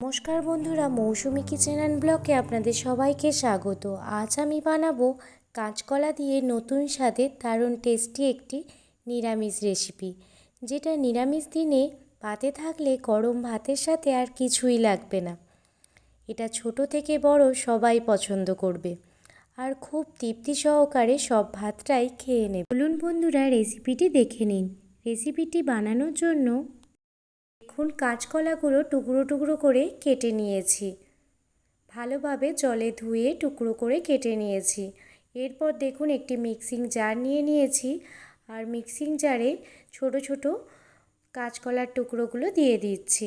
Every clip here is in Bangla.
নমস্কার বন্ধুরা, মৌসুমি কিচেন অ্যান্ড ব্লকে আপনাদের সবাইকে স্বাগত। আজ আমি বানাবো কাঁচকলা দিয়ে নতুন স্বাদের দারুণ টেস্টি একটি নিরামিষ রেসিপি, যেটা নিরামিষ দিনে ভাতে থাকলে গরম ভাতের সাথে আর কিছুই লাগবে না। এটা ছোট থেকে বড় সবাই পছন্দ করবে আর খুব তৃপ্তি সহকারে সব ভাতটাই খেয়ে নেবে। বলুন বন্ধুরা, রেসিপিটি দেখে নিন। রেসিপিটি বানানোর জন্য দেখুন কাঁচকলাগুলো টুকরো টুকরো করে কেটে নিয়েছি। ভালোভাবে জলে ধুয়ে টুকরো করে কেটে নিয়েছি। এরপর দেখুন একটি মিক্সিং জার নিয়ে নিয়েছি আর মিক্সিং জারে ছোট ছোট কাঁচকলার টুকরোগুলো দিয়ে দিচ্ছি।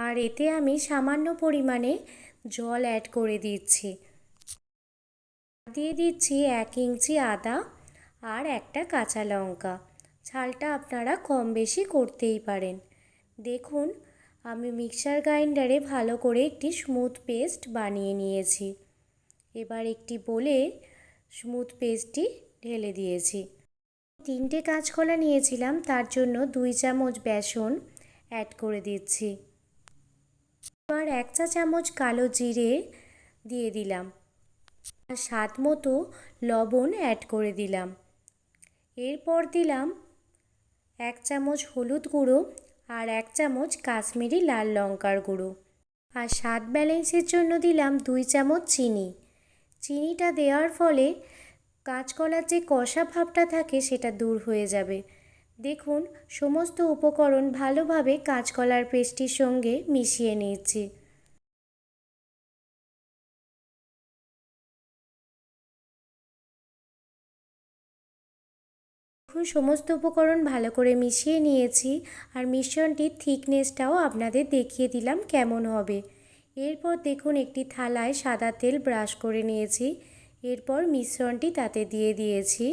আর এতে আমি সামান্য পরিমাণে জল অ্যাড করে দিচ্ছি। দিয়ে দিচ্ছি এক ইঞ্চি আদা আর একটা কাঁচা লঙ্কা। ঝালটা আপনারা কম বেশি করতেই পারেন। দেখুন, আমি মিক্সার গ্রাইন্ডারে ভালো করে একটি স্মুথ পেস্ট বানিয়ে নিয়েছি। এবার একটি বলে স্মুথ পেস্টটি ঢেলে দিয়েছি। তিনটে কাঁচকলা নিয়েছিলাম, তার জন্য দুই চামচ বেসন অ্যাড করে দিচ্ছি। এবার এক চা চামচ কালো জিরে দিয়ে দিলাম। আর স্বাদ মতো লবণ অ্যাড করে দিলাম। এরপর দিলাম এক চামচ হলুদ গুঁড়ো আর এক চামচ কাশ্মীরি লাল লঙ্কার গুঁড়ো। আর স্বাদ ব্যালেন্সের জন্য দিলাম দুই চামচ চিনি। চিনিটা দেওয়ার ফলে কাঁচকলার যে কষা ভাবটা থাকে সেটা দূর হয়ে যাবে। দেখুন, সমস্ত উপকরণ ভালোভাবে কাঁচকলার পেস্টির সঙ্গে মিশিয়ে নিচ্ছি দেখুন সমস্ত উপকরণ ভালো করে মিশিয়ে নিয়েছি আর মিশ্রণটির থিকনেসটাও আপনাদের দেখিয়ে দিলাম কেমন হবে। এরপর দেখুন একটি থালায় সাদা তেল ব্রাশ করে নিয়েছি। এরপর মিশ্রণটি তাতে দিয়ে দিয়েছি।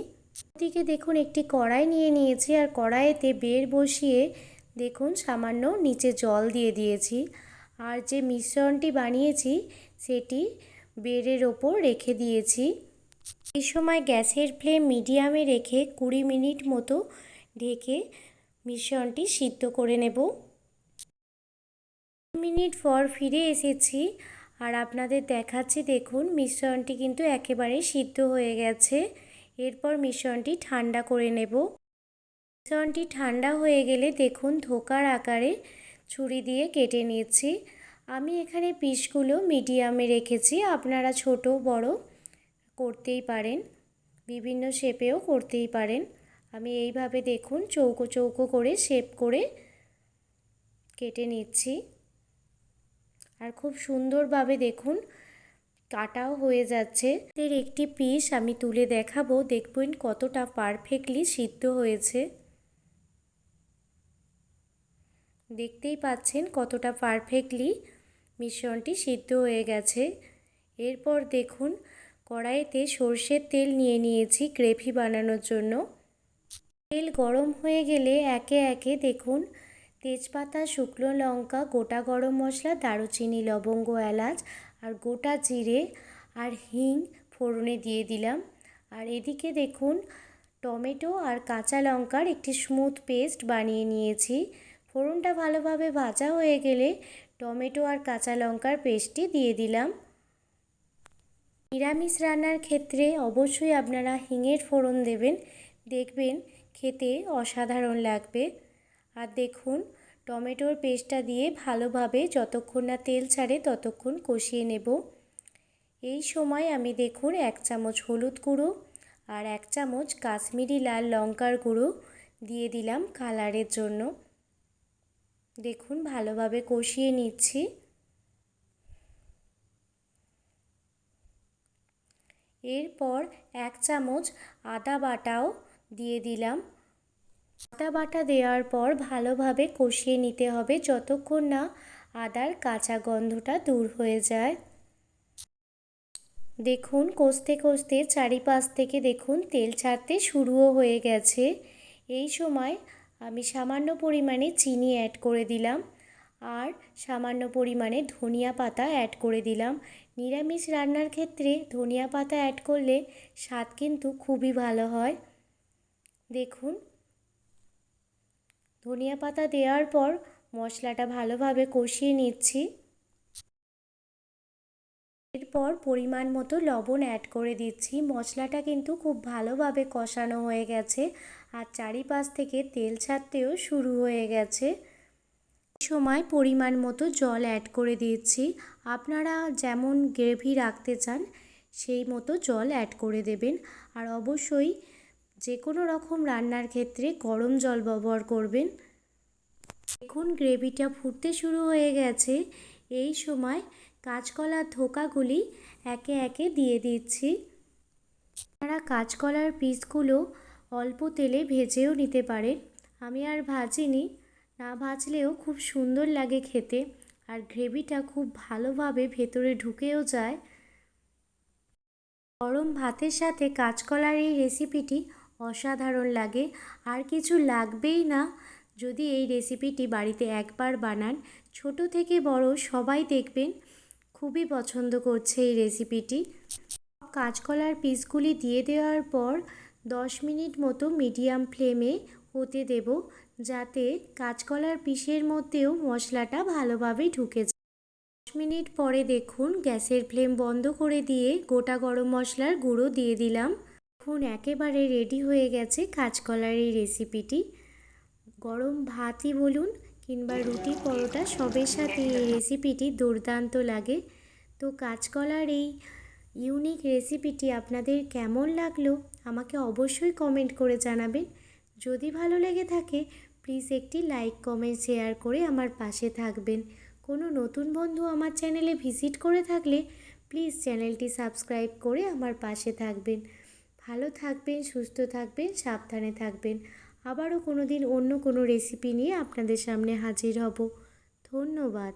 দিকে দেখুন একটি কড়াই নিয়ে নিয়েছি আর কড়াইতে বের বসিয়ে দেখুন সামান্য নিচে জল দিয়ে দিয়েছি। আর যে মিশ্রণটি বানিয়েছি সেটি বেরের ওপর রেখে দিয়েছি। এই সময় গ্যাসের ফ্লেম মিডিয়ামে রেখে কুড়ি মিনিট মতো ঢেকে মিশ্রণটি সিদ্ধ করে নেব। মিনিট পর ফিরে এসেছি আর আপনাদের দেখাচ্ছি, দেখুন, মিশ্রণটি কিন্তু একেবারে সিদ্ধ হয়ে গেছে। এরপর মিশ্রণটি ঠান্ডা করে নেব। মিশ্রণটি ঠান্ডা হয়ে গেলে দেখুন, ধোকার আকারে ছুরি দিয়ে কেটে নিয়েছি। আমি এখানে পিসগুলো মিডিয়ামে রেখেছি, আপনারা ছোট, বড় করতেই পারেন, বিভিন্ন শেপেও করতেই পারেন। আমি এইভাবে দেখুন, চৌকো চৌকো করে শেপ করে কেটে নিচ্ছি। আর খুব সুন্দরভাবে দেখুন, কাটাও হয়ে যাচ্ছে। এর একটি পিস আমি তুলে দেখাবো, দেখবেন কতটা পারফেক্টলি সিদ্ধ হয়েছে। দেখতেই পাচ্ছেন কতটা পারফেক্টলি মিশ্রণটি সিদ্ধ হয়ে গেছে। এরপর দেখুন কড়াইতে সর্ষের তেল নিয়ে নিয়েছি গ্রেভি বানানোর জন্য। তেল গরম হয়ে গেলে একে একে দেখুন, তেজপাতা, শুকনো লঙ্কা, গোটা গরম মশলা, দারুচিনি, লবঙ্গ, এলাচ আর গোটা জিরে আর হিং ফোড়নে দিয়ে দিলাম। আর এদিকে দেখুন, টমেটো আর কাঁচা লঙ্কার একটি স্মুথ পেস্ট বানিয়ে নিয়েছি। ফোড়নটা ভালোভাবে ভাজা হয়ে গেলে টমেটো আর কাঁচা লঙ্কার পেস্টটি দিয়ে দিলাম। নিরামিষ রান্নার ক্ষেত্রে অবশ্যই আপনারা হিঙের ফোড়ন দেবেন। দেখবেন খেতে অসাধারণ লাগবে। আর দেখুন, টমেটোর পেস্টটা দিয়ে ভালোভাবে যতক্ষণ না তেল ছাড়ে ততক্ষণ কষিয়ে নেব। এই সময় আমি দেখুন, এক চামচ হলুদ গুঁড়ো আর এক চামচ কাশ্মীরি লাল লঙ্কার গুঁড়ো দিয়ে দিলাম কালারের জন্য। দেখুন, ভালোভাবে কষিয়ে নিচ্ছি। এরপর এক চামচ আদা বাটাও দিয়ে দিলাম। আদা বাটা দেওয়ার পর ভালোভাবে কষিয়ে নিতে হবে যতক্ষণ না আদার কাঁচা গন্ধটা দূর হয়ে যায়। দেখুন, কষতে কষতে চারিপাশ থেকে দেখুন তেল ছাড়তে শুরুও হয়ে গেছে। এই সময় আমি সামান্য পরিমাণে চিনি অ্যাড করে দিলাম আর সামান্য পরিমাণে ধনিয়া পাতা অ্যাড করে দিলাম। নিরামিষ রান্নার ক্ষেত্রে ধনিয়া পাতা অ্যাড করলে স্বাদ কিন্তু খুবই ভালো হয়। দেখুন। ধনিয়া পাতা দেওয়ার পর মশলাটা ভালোভাবে কষিয়ে নিচ্ছি। এরপর পরিমাণ মতো লবণ অ্যাড করে দিচ্ছি। মশলাটা কিন্তু খুব ভালোভাবে কষানো হয়ে গেছে আর চারিপাশ থেকে তেল ছাড়তেও শুরু হয়ে গেছে। সময় পরিমাণ মতো জল অ্যাড করে দিচ্ছি আপনারা যেমন গ্রেভি রাখতে চান, সেই মতো জল অ্যাড করে দেবেন। আর অবশ্যই যে কোনো রকম রান্নার ক্ষেত্রে গরম জল ব্যবহার করবেন। দেখুন গ্রেভিটা ফুটতে শুরু হয়ে গেছে। এই সময় কাঁচকলার ধোকাগুলি একে একে দিয়ে দিচ্ছি। আপনারা কাঁচকলার পিসগুলো অল্প তেলে ভেজেও নিতে পারেন। আমি আর ভাজিনি। না ভাজলেও খুব সুন্দর লাগে খেতে আর গ্রেভিটা খুব ভালোভাবে ভেতরে ঢুকেও যায়। গরম ভাতের সাথে কাঁচকলার এই রেসিপিটি অসাধারণ লাগে। আর কিছু লাগবেই না। যদি এই রেসিপিটি বাড়িতে একবার বানান, ছোট থেকে বড় সবাই দেখবেন খুবই পছন্দ করছে এই রেসিপিটি কাঁচকলার পিসগুলি দিয়ে দেওয়ার পর দশ মিনিট মতো মিডিয়াম ফ্লেমে হতে দেব যাতে কাঁচকলার পিসের মধ্যেও মশলাটা ভালোভাবে ঢুকে যায়। দশ মিনিট পরে দেখুন গ্যাসের ফ্লেম বন্ধ করে দিয়ে গোটা গরম মশলার গুঁড়ো দিয়ে দিলাম। এখন একেবারে রেডি হয়ে গেছে কাঁচকলার এই রেসিপিটি। গরম ভাতই বলুন কিংবা রুটি পরোটা সবের সাথে এই রেসিপিটি দুর্দান্ত লাগে। তো কাঁচকলার এই ইউনিক রেসিপিটি আপনাদের কেমন লাগল আমাকে অবশ্যই কমেন্ট করে জানাবেন। যদি ভালো লেগে থাকে প্লিজ একটি লাইক কমেন্ট শেয়ার করে আমার পাশে থাকবেন। কোনো নতুন বন্ধু আমার চ্যানেলে ভিজিট করে থাকলে প্লিজ চ্যানেলটি সাবস্ক্রাইব করে আমার পাশে থাকবেন। ভালো থাকবেন, সুস্থ থাকবেন, সাবধানে থাকবেন। আবারও কোনো দিন অন্য কোনো রেসিপি নিয়ে আপনাদের সামনে হাজির হব। ধন্যবাদ।